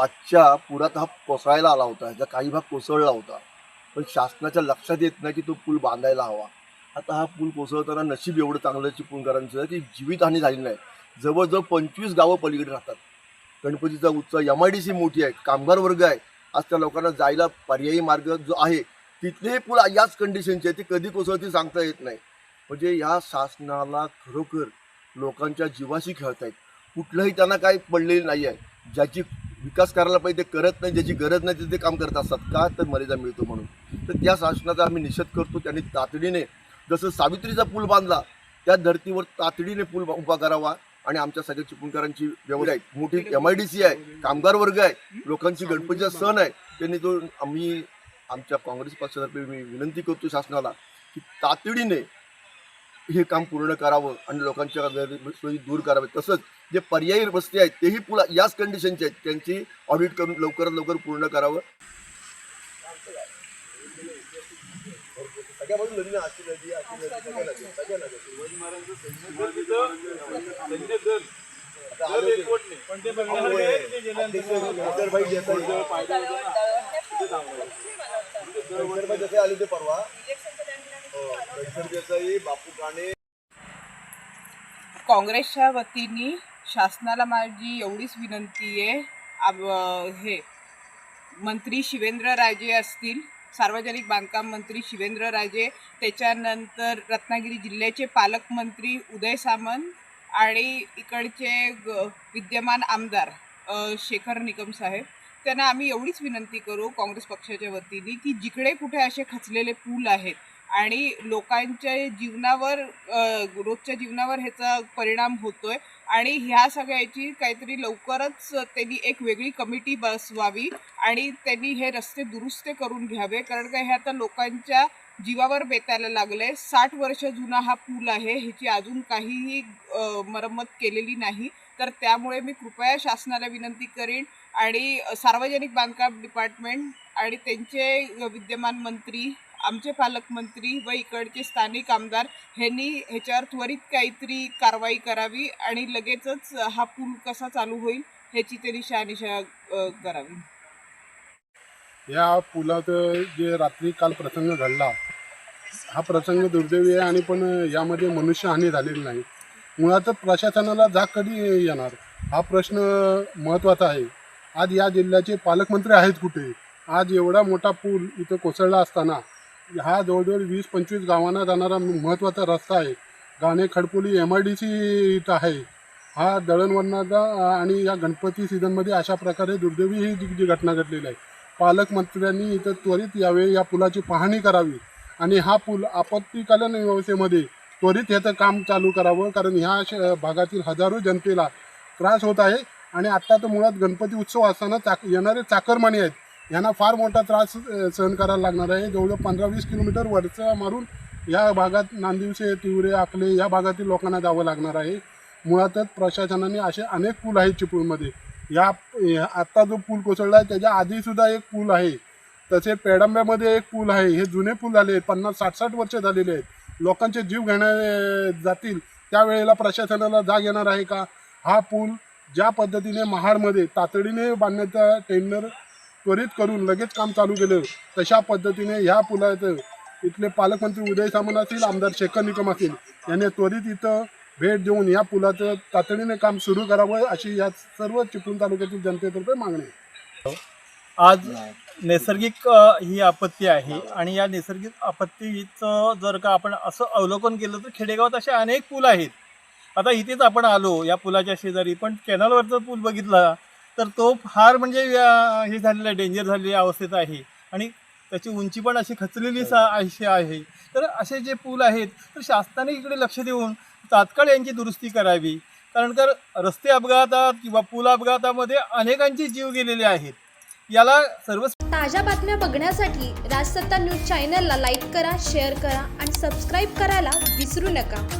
पाचच्या पुरात हा कोसळायला आला होता ह्याचा काही भाग कोसळला होता. पण शासनाच्या लक्षात येत नाही की तो पूल बांधायला हवा. आता हा पूल कोसळताना नशीब एवढं चांगलं चिपळूणकरांचं की जीवितहानी झाली नाही. जवळजवळ पंचवीस गावं पलीकडे राहतात. गणपतीचा उत्सव एम आय डी सी मोठी आहे कामगार वर्ग आहे. आज त्या लोकांना जायला पर्यायी मार्ग जो आहे तिथलेही पूल याच कंडिशनचे आहे ते कधी कोसळतील सांगता येत नाही. म्हणजे या शासनाला खरोखर लोकांच्या जीवाशी खेळत आहेत कुठलंही त्यांना काही पडलेलं नाही आहे ज्याची विकास करायला पाहिजे ते करत नाही ज्याची गरज नाही ते काम करत असतात. का तर मर्यादा मिळतो म्हणून. तर त्या शासनाचा आम्ही निषेध करतो त्यांनी तातडीने जसं सावित्रीचा पूल बांधला त्या धर्तीवर तातडीने पूल उभा करावा आणि आमच्या सगळ्या चिपळूणकरांची व्यवसाय मोठी एम आय डी सी आहे कामगार वर्ग आहे लोकांची गणपतीचा सण आहे. त्यांनी तो आम्ही आमच्या काँग्रेस पक्षातर्फे मी विनंती करतो शासनाला की तातडीने हे काम पूर्ण करावं आणि लोकांच्या गैरसोयी दूर करावे. तसंच जे पर्यायी रस्ते आहेत तेही पुला याच कंडिशनचे आहेत. त्यांची ऑडिट करून लवकरात लवकर पूर्ण करावं. आले ते. परवा. बापू काणे. काँग्रेसच्या वतीने शासनाला माझी एवढीच विनंती आहे. आब- हे मंत्री शिवेंद्र राजे असतील सार्वजनिक बांधकाम मंत्री शिवेंद्र राजे त्याच्यानंतर रत्नागिरी जिल्ह्याचे पालकमंत्री उदय सामंत आणि इकडचे विद्यमान आमदार शेखर निकम साहेब. त्यांना आम्ही एवढीच विनंती करू काँग्रेस पक्षाच्या वतीने की जिकडे कुठे असे खचलेले पूल आहेत आणि लोकांच्या जीवनावर रोजच्या जीवनावर ह्याचा परिणाम होतोय. आणि ह्या सगळ्याची काहीतरी लवकरच त्यांनी एक वेगळी कमिटी बसवावी आणि त्यांनी हे रस्ते दुरुस्त करून घ्यावे. कारण का हे आता लोकांच्या जीवावर बेतायला लागले साठ वर्ष जुना हा पूल आहे. ह्याची अजून काहीही मरम्मत केलेली नाही. तर त्यामुळे मी कृपया शासनाला विनंती करीन आणि सार्वजनिक बांधकाम डिपार्टमेंट आणि त्यांचे विद्यमान मंत्री आमचे पालकमंत्री व इकडचे स्थानिक आमदार ह्यांनी ह्याच्यावर त्वरित काहीतरी कारवाई करावी आणि लगेचच हा पूल कसा चालू होईल ह्याची तरी शहानिशा करावी. या पुलात जे रात्री काल प्रसंग घडला हा प्रसंग दुर्दैवी आहे आणि पण यामध्ये मनुष्यहानी झालेली नाही. मुळातच प्रशासनाला जाग कधी येणार? हा प्रश्न महत्त्वाचा आहे. आज या जिल्ह्याचे पालकमंत्री आहेत कुठे? आज एवढा मोठा पूल इथं कोसळला असताना हा जवळजवळ वीस पंचवीस गावांना जाणारा महत्त्वाचा रस्ता आहे. गाणे Khadpoli M I D C इथं आहे. हा दळणवळणाचा आणि या गणपती सीझनमध्ये अशा प्रकारे दुर्दैवी ही जी घटना घडलेली आहे. पालकमंत्र्यांनी इथं त्वरित यावे या पुलाची पाहणी करावी आणि हा पूल आपत्तीकालीन व्यवस्थेमध्ये त्वरित ह्याचं काम चालू करावं कारण ह्या श भागातील हजारो जनतेला त्रास होत आहे. आणि आत्ता तर मुळात गणपती उत्सव असताना चाक येणारे चाकरमानी आहेत. यांना फार मोठा त्रास सहन करायला लागणार आहे. जवळजवळ पंधरा वीस किलोमीटर वरचा मारून या भागात नांदिवसे तिवरे आकले या भागातील लोकांना जावं लागणार आहे. मुळातच प्रशासनाने असे अनेक पूल आहेत चिपळूणमध्ये. या या- आत्ता जो पूल कोसळला आहे त्याच्या आधीसुद्धा एक पूल आहे. तसे पेडंब्यामध्ये एक पूल आहे. हे जुने पूल झाले आहेत. पन्नास साठ साठ वर्ष झालेले आहेत. लोकांचे जीव घेण्या जातील. त्यावेळेला प्रशासनाला जाग येणार आहे का? हा पूल ज्या पद्धतीने महाडमध्ये तातडीने बांधण्याचा टेंडर त्वरित करून लगेच काम चालू केलं. तशा पद्धतीने ह्या पुलाचं इथले पालकमंत्री उदय सामंत असतील आमदार शेखर निकम असतील यांनी त्वरित इथं भेट देऊन या पुलाचं तातडीने काम सुरू करावं अशी या सर्व चिपळूण तालुक्यातील जनतेतर्फे मागणी आहे. आज नैसर्गिक ही आपत्ती आहे आणि या नैसर्गिक आपत्तीचं जर का आपण असं अवलोकन केलं तर खेडेगावात असे अनेक पूल आहेत. आता इथेच आपण आलो या पुलाच्या शेजारी पण कॅनलवरचा पूल बघितला तर तो फार म्हणजे हे झालेला आहे डेंजर झालेल्या अवस्थेत आहे. आणि त्याची उंची पण अशी खचलेली सा अशी आहे. तर असे जे पूल आहेत तर शासनाने इकडे लक्ष देऊन तात्काळ यांची दुरुस्ती करावी. कारण तर रस्ते अपघातात किंवा पूल अपघातामध्ये अनेकांचे जीव गेलेले आहेत. याला सर्व ताज्या बातम्या बघण्यासाठी राजसत्ता न्यूज चॅनलला लाईक करा शेअर करा आणि सबस्क्राईब करायला विसरू नका.